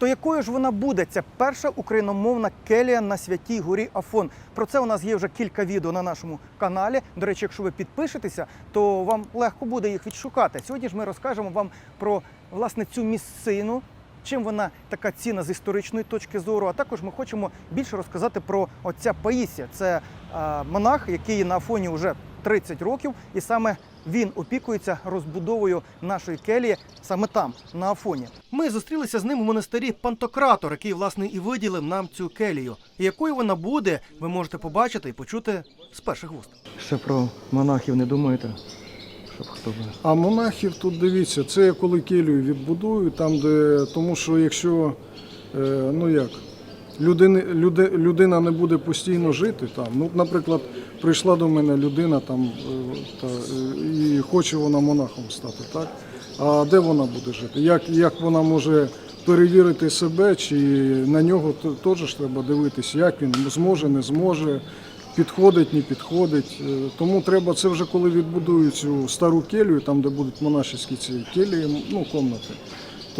То якою ж вона буде? Ця перша україномовна келія на святій горі Афон. Про це у нас є вже кілька відео на нашому каналі. До речі, якщо ви підпишетеся, то вам легко буде їх відшукати. Сьогодні ж ми розкажемо вам про власне цю місцину. Чим вона така цінна з історичної точки зору? А також ми хочемо більше розказати про отця Паїсія. Це е, монах, який на Афоні вже 30 років, і саме він опікується розбудовою нашої келії саме там, на Афоні. Ми зустрілися з ним у монастирі Пантократор, який власне і виділив нам цю келію. І якою вона буде, ви можете побачити і почути з перших вуст. Ще про монахів не думаєте? Щоб хто би. А монахів тут дивіться, це я коли келію відбудую, там де тому що якщо е, ну як людини, люди, людина не буде постійно жити там. Ну, наприклад, прийшла до мене людина там е, та, е, і хоче вона монахом стати, так? А де вона буде жити? Як, як вона може перевірити себе, чи на нього теж треба дивитися, як він зможе, не зможе підходить, не підходить. Е, Тому треба це вже коли відбудують цю стару келію, там де будуть монашеські ці келії, ну комнати,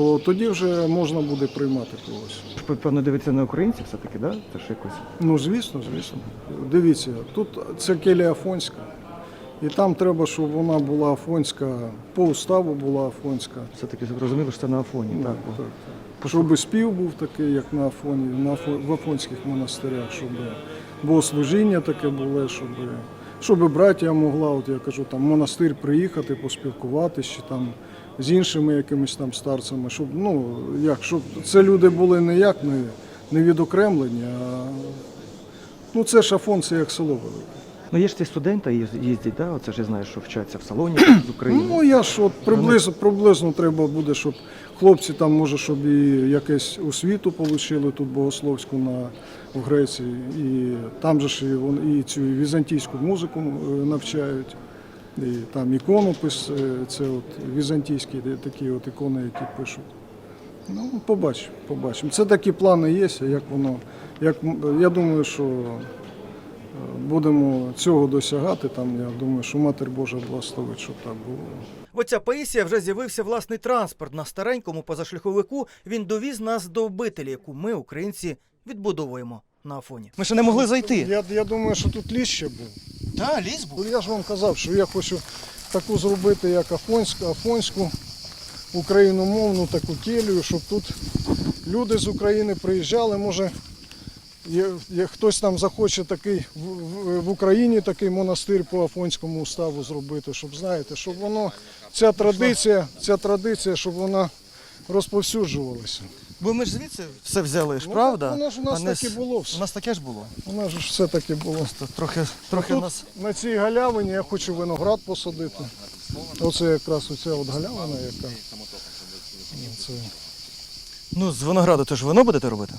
то тоді вже можна буде приймати когось. Певно, дивиться на українців все-таки, да? Це ж якось. Ну звісно, звісно. Дивіться, тут це келія афонська. І там треба, щоб вона була афонська, по уставу була афонська. Все-таки зрозуміло, що це на Афоні. Ну, так, так. Щоб спів був такий, як на Афоні, на Афо- в Афонських монастирях, щоб богослужіння таке було, щоб, щоб браття могла, от я кажу, там монастир приїхати, поспілкуватися, чи там з іншими якимись там старцями, щоб, ну, як, щоб це люди були не як не, не відокремлені, а ну це ж Афон, це як село велике. Ну є ж ці студенти їздять, да? Оце ж я знаю, що вчаться в салоні з України. Ну я ж от приблизно, приблизно треба буде, щоб хлопці там може, щоб і якесь освіту отримали тут богословську на в Греції, і там же ж і, і цю візантійську музику е, навчають. І там іконопис, е, це от візантійські такі от ікони, які пишуть. Ну, побачимо, побачимо. Це такі плани є, як воно. Як, я думаю, що е, будемо цього досягати. Там, я думаю, що Матір Божа благословить, щоб так було. В отця Паїсія вже з'явився власний транспорт. На старенькому позашляховику він довіз нас до обителі, яку ми, українці, відбудовуємо на Афоні. Ми ще не могли зайти. Я, я думаю, що тут ліс ще був. Так, ліс Ну, Я ж вам казав, що я хочу таку зробити, як афонську, афонську україномовну таку келію, щоб тут люди з України приїжджали. Може, є, є, хтось там захоче такий в, в, в Україні такий монастир по афонському уставу зробити, щоб знаєте, щоб воно ця традиція, ця традиція, щоб вона розповсюджувалася. Бо ми ж звідси все взяли ж, Ну, правда? воно ж у нас А не так і з- було все. У нас таке ж було. У нас же ж все таки було. То трохи, трохи Тут нас. на цій галявині я хочу виноград посадити. Оце якраз оця от галявина, яка. Це, Ну, з винограду теж вино будете робити?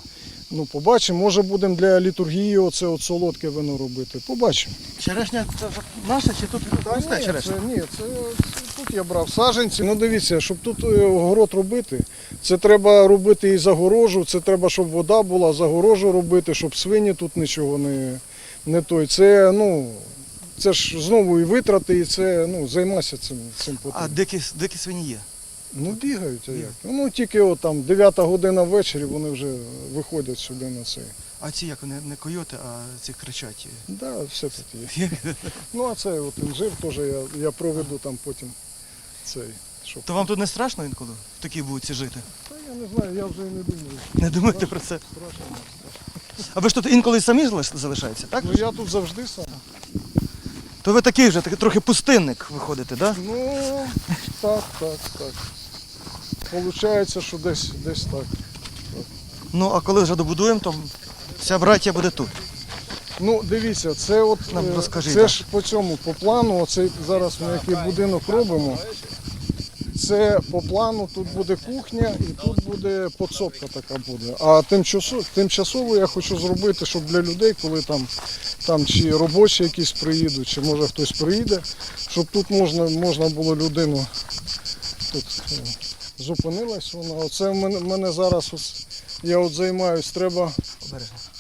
ну, побачимо, може будемо для літургії оце от солодке вино робити. Побачимо. Черешня це наша чи тут росте ні, це, ні, це, це тут я брав саджанці. Ну дивіться, щоб тут е, огород робити, це треба робити і загорожу, це треба, щоб вода була, загорожу робити, щоб свині тут нічого не, не той. Це, ну, це ж знову і витрати, і це ну, займайся цим, цим потрібно. А дикі, дикі свині є. Ну бігають, а як? Ну тільки от там 9 година ввечері вони вже виходять сюди на цей. А ці як вони не койоти, а ці кричать. Да, все таки. Ну а це от інжир теж я, я проведу там потім цей. Щоб... То вам тут не страшно інколи в такій вулиці жити? Та я не знаю, я вже і не думаю. Не думайте про це. Страшно. не страшно. А ви ж тут інколи самі залиш- залишається, так? Ну я тут завжди сам. То ви такий вже такий трохи пустинник виходите, так? Ну так, так, так. Получається, що десь десь так. Ну а коли вже добудуємо, то вся браття буде тут. Ну, дивіться, це от Нам е, розкажіть, це да. ж по цьому, по плану, оцей зараз ми який будинок робимо. Це по плану тут буде кухня і тут буде подсобка така буде. А тимчасово, тимчасово я хочу зробити, щоб для людей, коли там, там чи робочі якісь приїдуть, чи може хтось приїде, щоб тут можна, можна було людину тут е, зупинилась вона. Оце в мене, в мене зараз ось, я от займаюсь, треба.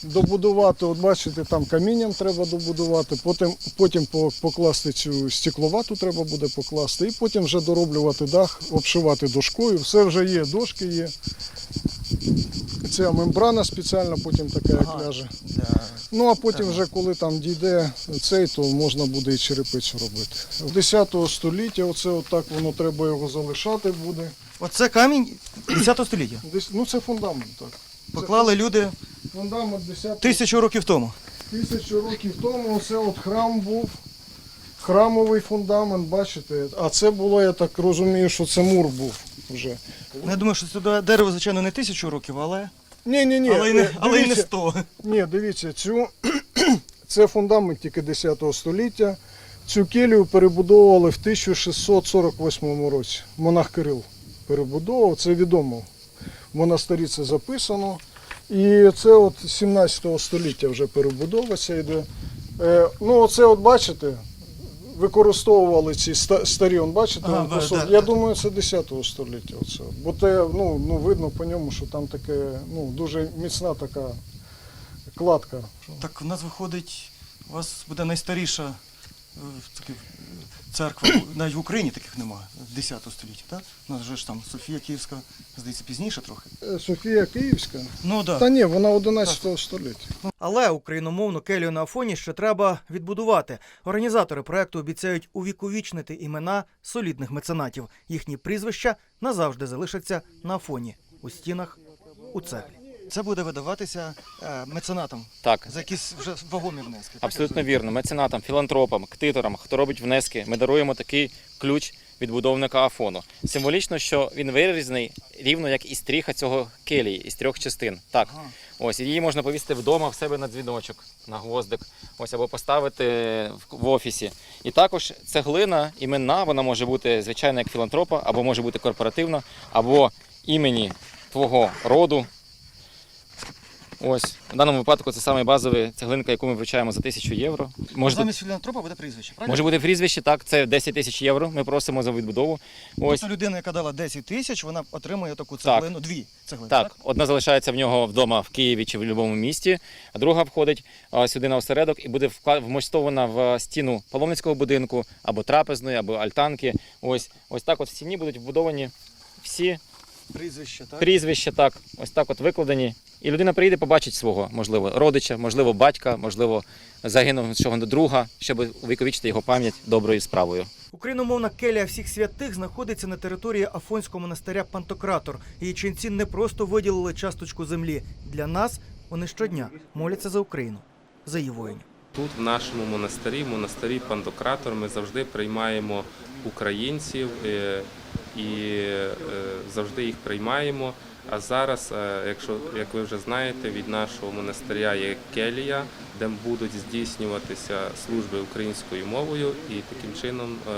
Добудувати, от бачите, там камінням треба добудувати, потім, потім покласти цю стекловату треба буде покласти, і потім вже дороблювати дах, обшивати дошкою. Все вже є, дошки є. ця мембрана спеціальна, потім така як Ага. ляже. Для... Ну а потім, вже коли там дійде цей, то можна буде і черепицю робити. З 10 століття, оце отак воно треба його залишати буде. Оце камінь 10 століття. Десь, ну це фундамент, так. Поклали люди Фундамент 10 тисячу років тому. тисячу років тому. Оце от храм був. Храмовий фундамент, бачите? А це було, я так розумію, що це мур був вже. Ну, Я думаю, що це дерево, звичайно, не тисячу років, але, Ні, ні, ні. але, не, але й не 100. Ні, дивіться, цю, це фундамент тільки 10 століття. Цю келію перебудовували в 1648 році. Монах Кирил перебудовував, це відомо. В монастирі це записано. І це от 17 століття вже перебудова ця йде. Е, ну, оце от бачите, використовували ці ста- старі, он, бачите, Ага, он да, кусок. да. я думаю, це 10 століття. Оце. Бо те, ну, ну, видно по ньому, що там таке, ну, дуже міцна така кладка. Так у нас виходить, у вас буде найстаріша е, таки, церква, навіть в Україні таких немає, 10 століття, так? У нас же ж там Софія Київська, здається, пізніше трохи. Е, Софія Київська. Ну так. Та ні, вона 11 століття. Але україномовну келію на Афоні ще треба відбудувати. Організатори проекту обіцяють увіковічнити імена солідних меценатів. Їхні прізвища назавжди залишаться на Афоні у стінах у цеглі. Це буде видаватися е, меценатам Так, за якісь вже вагомі внески. так? абсолютно вірно. Меценатам, філантропам, ктиторам, хто робить внески, ми даруємо такий ключ відбудовника Афону. Символічно, що він вирізаний рівно як і стріха цього келії із трьох частин. Так, Ага. ось її можна повісити вдома в себе на дзвіночок, на гвоздик, ось або поставити в- офісі. І також цеглина іменна, вона може бути звичайно як філантропа, або може бути корпоративна, або імені твого роду. Ось в даному випадку це саме базова цеглинка, яку ми вручаємо за тисячу євро. Може, Замість філантропа буде прізвище, правильно? може бути прізвище, так, це 10 тисяч євро. Ми просимо за відбудову. Ось Тобто людина, яка дала 10 тисяч, вона отримує таку Так. цеглину, дві цеглини. так, одна залишається в нього вдома в Києві чи в будь-якому місті, а друга входить сюди на осередок і буде вмостована в стіну паломницького будинку або трапезної, або альтанки. Ось ось так от в стіні будуть вбудовані всі Прізвище, так? прізвища, так, ось так от викладені. І людина прийде, побачить свого, можливо, родича, можливо, батька, можливо, загинувшого друга, щоб увіковічити його пам'ять доброю справою. Україномовна келія всіх святих знаходиться на території Афонського монастиря Пантократор. Її ченці не просто виділили часточку землі. Для нас вони щодня моляться за Україну, за її воїнів. Тут, в нашому монастирі, в монастирі Пандократор, ми завжди приймаємо українців е, і е, завжди їх приймаємо. А зараз, е, якщо як ви вже знаєте, від нашого монастиря є келія, де будуть здійснюватися служби українською мовою, і таким чином е,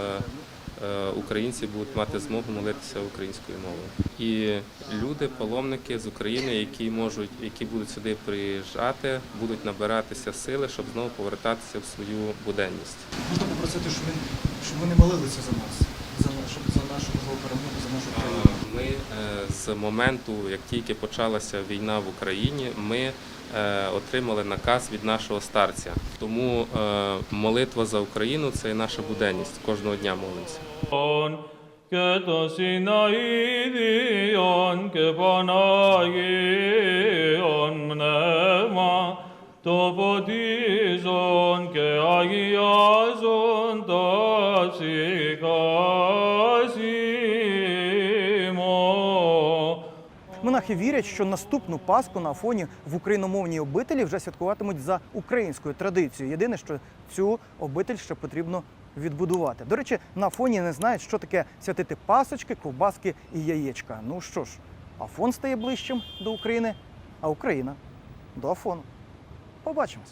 е, українці будуть мати змогу молитися українською мовою. І люди, паломники з України, які можуть, які будуть сюди приїжджати, будуть набиратися сили, щоб знову повертатися в свою буденність. Можна попросити, щоб, щоб вони молилися за нас, за нашу, за нашу можливо, перемогу, за нашу країну. Е, Ми е, з моменту, як тільки почалася війна в Україні, ми е, отримали наказ від нашого старця. Тому е, молитва за Україну це і наша буденність. Кожного дня молимося. και το συναείδιον και Παναγίον Монахи вірять, що наступну Пасху на фоні в україномовній обителі вже святкуватимуть за українською традицією. Єдине, що цю обитель ще потрібно відбудувати. До речі, на фоні не знають, що таке святити пасочки, ковбаски і яєчка. Ну що ж, Афон стає ближчим до України, а Україна до Афону. Побачимось.